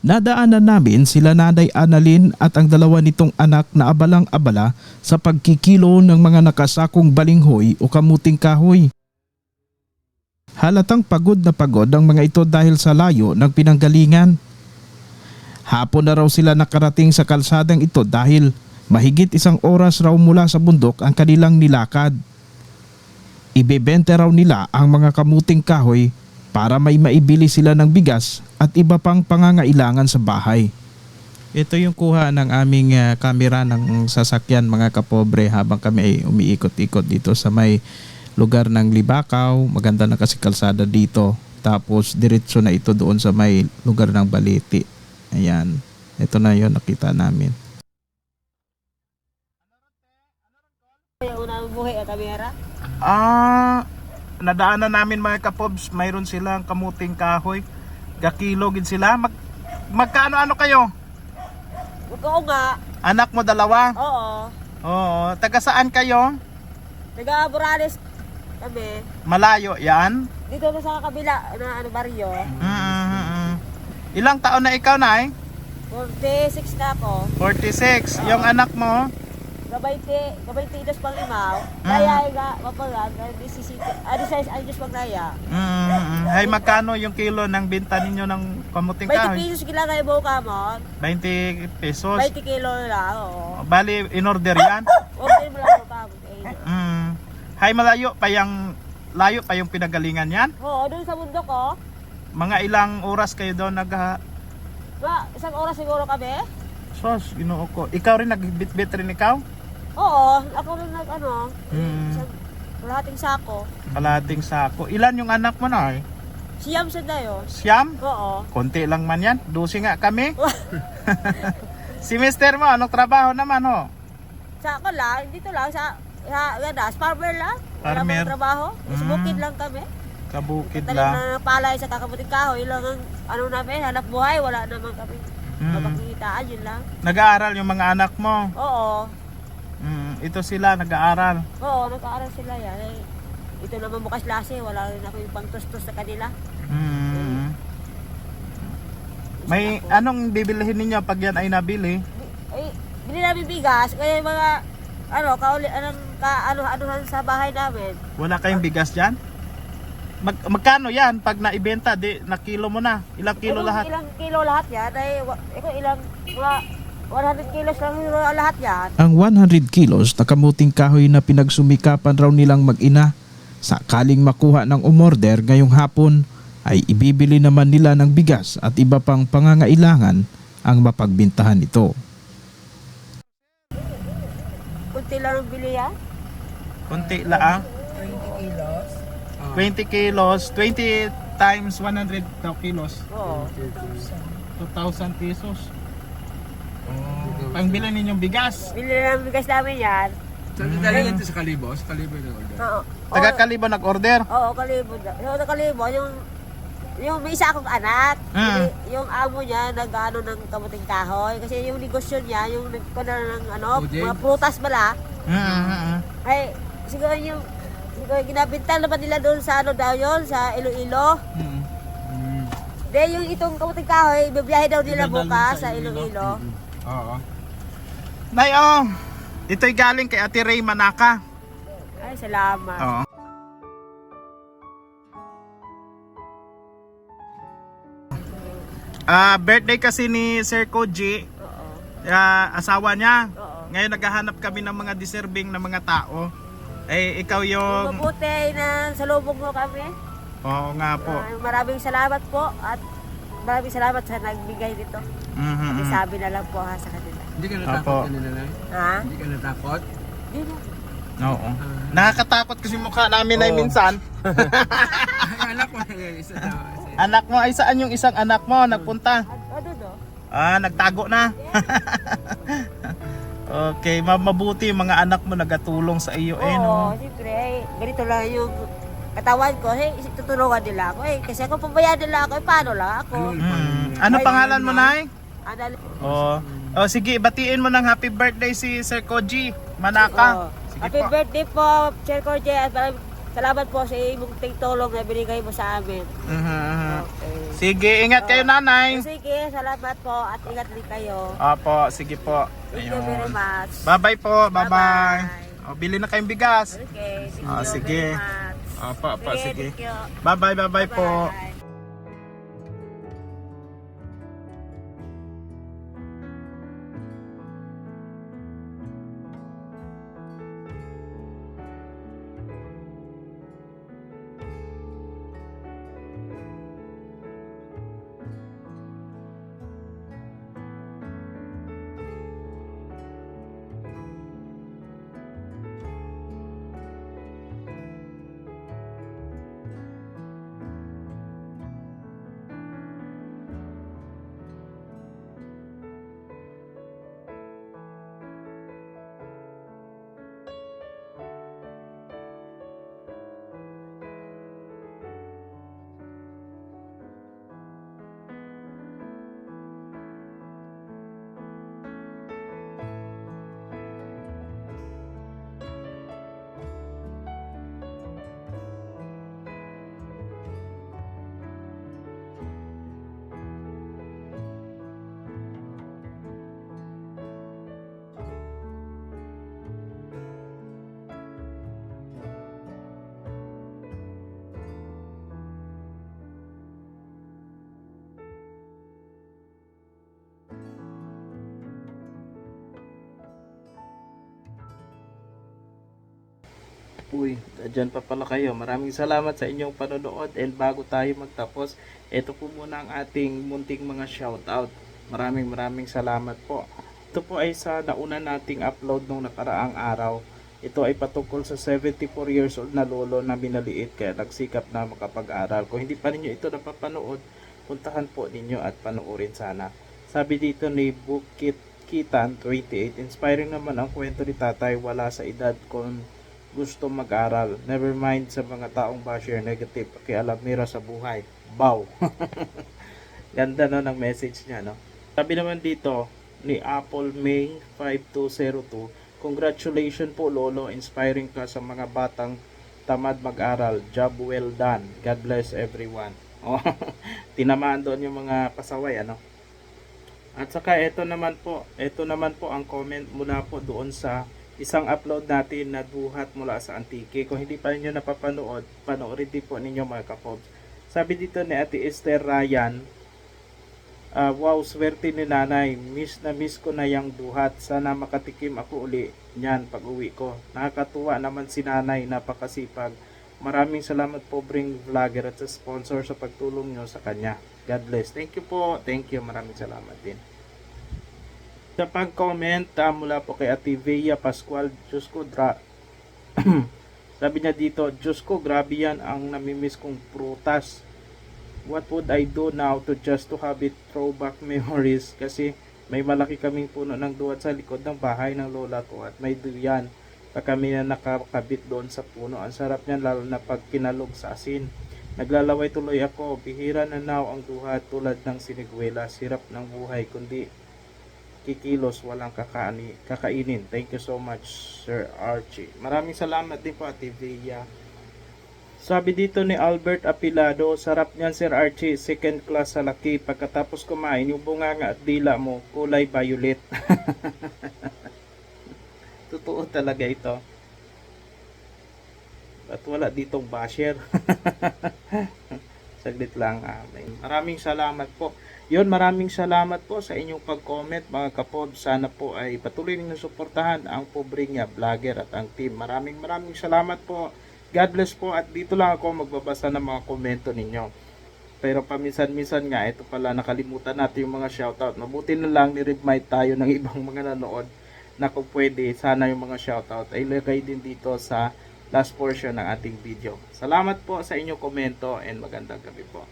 Nadaanan namin sila Nanay Annalyn at ang dalawa nitong anak na abalang-abala sa pagkikilo ng mga nakasakong balinghoy o kamuting kahoy. Halatang pagod na pagod ang mga ito dahil sa layo ng pinanggalingan. Hapon na raw sila nakarating sa kalsadang ito dahil mahigit isang oras raw mula sa bundok ang kanilang nilakad. Ibebenta raw nila ang mga kamuting kahoy para may maibili sila ng bigas at iba pang pangangailangan sa bahay. Ito yung kuha ng aming ah, kamera ng sasakyan mga kapobre habang kami ay umiikot-ikot dito sa may lugar ng Libakaw. Maganda na kasi kalsada dito. Tapos diretso na ito doon sa may lugar ng Baliti. Ayan. Ito na yon nakita namin. Yung unang buhay at kamera. Ah, nadaanan namin mga kapobs, mayroon silang kamuting kahoy. Gakilogin sila. Mag, magkano-ano kayo? Oo nga. Anak mo dalawa? Oo. Oo. Taga saan kayo? Taga Morales kami. Malayo yan? Dito na sa kabila na ano baryo. Mm-mm. Ilang taon na ikaw na 46 na ako. 46. Yung anak mo? Gabayti, gabayti idos pang limaw. Mm. Kaya nga mapagan, kaya sisiti. Ano sa ayos pag naya. Mm-mm. Hay magkano yung kilo ng binta ninyo ng kamuting 20 kahoy? pesos kila kayo buo ka mo. 20 pesos. 20 kilo lang, oo. Bali, in order yan? Okay mo lang ka mo. Eh. Mm. Hay malayo pa yung layo pa yung pinagalingan yan? Oo, doon sa mundo ko. Mga ilang oras kayo doon nag Ba, isang oras siguro kami. Sos, ginoo ko. Ikaw rin nagbitbit rin ikaw? Oo, ako rin nag ano. Mm. Isang kalahating sako. Kalating sako. Ilan yung anak mo na eh? Siyam sa dayo. Siyam? Oo. Konti lang man yan. Dusi nga kami. si mister mo, anong trabaho naman ho? Sa ako lang, dito lang sa sa gadas, farmer lang. Wala Farmer. pang trabaho. Sa Mm. bukid lang kami. Kabukid Talim lang. na palay sa kakabuting kahoy lang ang ano namin, hanap buhay, wala naman kami. Mm. Mapakikitaan, yun lang. Nag-aaral yung mga anak mo. Oo. Mm, ito sila, nag-aaral. Oo, nag-aaral sila yan. Eh, ito naman bukas lase, wala rin ako yung pangtustos sa kanila. Mm. May ako. anong bibilihin ninyo pag yan ay nabili? Eh, bili namin bigas, kaya mga ano, kauli, anong, ka, ano, anuhan sa bahay namin. Wala kayong bigas dyan? Mag, magkano yan pag naibenta? Di, na kilo mo na. Ilang kilo Kung lahat? Ilang kilo lahat yan, ay, wa- iko ilang, mga 100 kilos lang lahat yan. Ang 100 kilos na kamuting kahoy na pinagsumikapan raw nilang mag-ina sakaling makuha ng umorder ngayong hapon ay ibibili naman nila ng bigas at iba pang pangangailangan ang mapagbintahan ito. Kunti lang ang bili yan. Kunti lang. 20 kilos. 20 times 100 daw kilos. Oo. 2,000 pesos. Oh, pangbili ninyong bigas. Bili lang ang bigas namin yan. Saan mm. galing ito sa Kalibo? Sa Kalibo yung order. Oo. Taga Kalibo nag-order. Oo, kalibo. Yung sa kalibo, yung yung may isa akong anak, Ah. yung, yung amo niya nag-ano ng kamuting kahoy kasi yung negosyo niya, yung nagkuna ng ano, Ojeng? mga prutas bala, Mm-hmm. ay siguro yung siguro ginabintan naman nila doon sa ano daw yun, sa Iloilo. Mm. Mm. De yung itong kamuting kahoy, bibiyahe daw nila bukas sa sa Iloilo. Oo. Nay, oh. Ito'y galing kay Ate Ray Manaka. Ay, salamat. Oo. Ah, birthday kasi ni Sir Koji, Oo. ah, asawa niya. Oo. Ngayon naghahanap kami ng mga deserving na mga tao. Eh, ikaw yung... Mabuti na salubog mo kami. Oo nga po. Ah, maraming salamat po at maraming salamat sa nagbigay dito. Mhm. Sabi na lang po ha sa kanila. Hindi ka Apo. natakot kanina na? Ha? Hindi ka natakot? Di na. Oo. Nakakatakot kasi mukha namin ay Oo. minsan. Ay, anak isa daw. Isa- Anak mo, ay saan yung isang anak mo nagpunta? Ano do? Ah, nagtago na. okay, ma- mabuti yung mga anak mo nagatulong sa iyo eh, Oo, no? siyempre. eh, Ganito lang yung katawan ko. Hey, tutulungan nila ako. Eh, kasi ako pabayaan nila ako. Eh, paano lang ako? Ano, Hmm. Ano pangalan mo, Nay? Anal Oh. oh, sige, batiin mo ng happy birthday si Sir Koji Manaka. Oo. Sige Happy po. birthday po, Sir Corje. At maraming Salamat po sa imong tulong na binigay mo sa amin. Aha. Okay. Sige, ingat kayo nanay. Sige, salamat po at ingat din kayo. Opo, sige po. Thank you very much. Bye-bye po, bye-bye. O, bili na kayong bigas. Okay, thank Ah, you sige. Opo, opo, sige. Bye-bye, bye-bye po. Uy, dyan pa pala kayo. Maraming salamat sa inyong panonood and bago tayo magtapos, ito po muna ang ating munting mga shoutout. Maraming maraming salamat po. Ito po ay sa nauna nating upload nung nakaraang araw. Ito ay patungkol sa 74 years old na lolo na minaliit kaya nagsikap na makapag-aral. Kung hindi pa ninyo ito napapanood, puntahan po ninyo at panoorin sana. Sabi dito ni Bukit Kitan 28, inspiring naman ang kwento ni tatay wala sa edad kung gusto mag-aral. Never mind sa mga taong basher negative. Pakialam mira sa buhay. Bow. Ganda no ng message niya, no? Sabi naman dito ni Apple May 5202, Congratulations po Lolo, inspiring ka sa mga batang tamad mag-aral. Job well done. God bless everyone. Oh, tinamaan doon yung mga pasaway, ano? At saka ito naman po, ito naman po ang comment mula po doon sa isang upload natin na buhat mula sa Antique. Kung hindi pa ninyo napapanood, panoorin din po ninyo mga kapobs. Sabi dito ni Ate Esther Ryan, ah, wow, swerte ni nanay. Miss na miss ko na yung buhat. Sana makatikim ako uli niyan pag uwi ko. Nakakatuwa naman si nanay, napakasipag. Maraming salamat po bring vlogger at sa sponsor sa pagtulong nyo sa kanya. God bless. Thank you po. Thank you. Maraming salamat din. Sa pag-comment ah, mula po kay Ate Vea Pascual, Diyos ko, dra... sabi niya dito, Diyos ko, grabe yan ang namimiss kong prutas. What would I do now to just to have it throwback memories? Kasi may malaki kaming puno ng duwat sa likod ng bahay ng lola ko at may duyan pa kami na nakakabit doon sa puno. Ang sarap niyan lalo na pag kinalog sa asin. Naglalaway tuloy ako, bihira na now ang duha tulad ng siniguela, sirap ng buhay, kundi kikilos, walang kakaani, kakainin. Thank you so much, Sir Archie. Maraming salamat din po, Ate Villa. Sabi dito ni Albert Apilado, sarap niyan Sir Archie, second class sa laki. Pagkatapos kumain, yung bunganga at dila mo, kulay violet. Totoo talaga ito. At wala ditong basher. Saglit lang. may- Maraming salamat po. Yun, maraming salamat po sa inyong pag-comment mga kapod. Sana po ay patuloy ninyong suportahan ang pobre niya, vlogger at ang team. Maraming maraming salamat po. God bless po at dito lang ako magbabasa ng mga komento ninyo. Pero paminsan-minsan nga, ito pala nakalimutan natin yung mga shoutout. Mabuti na lang ni-remind tayo ng ibang mga nanood na kung pwede, sana yung mga shoutout ay ilagay din dito sa last portion ng ating video. Salamat po sa inyong komento and magandang gabi po.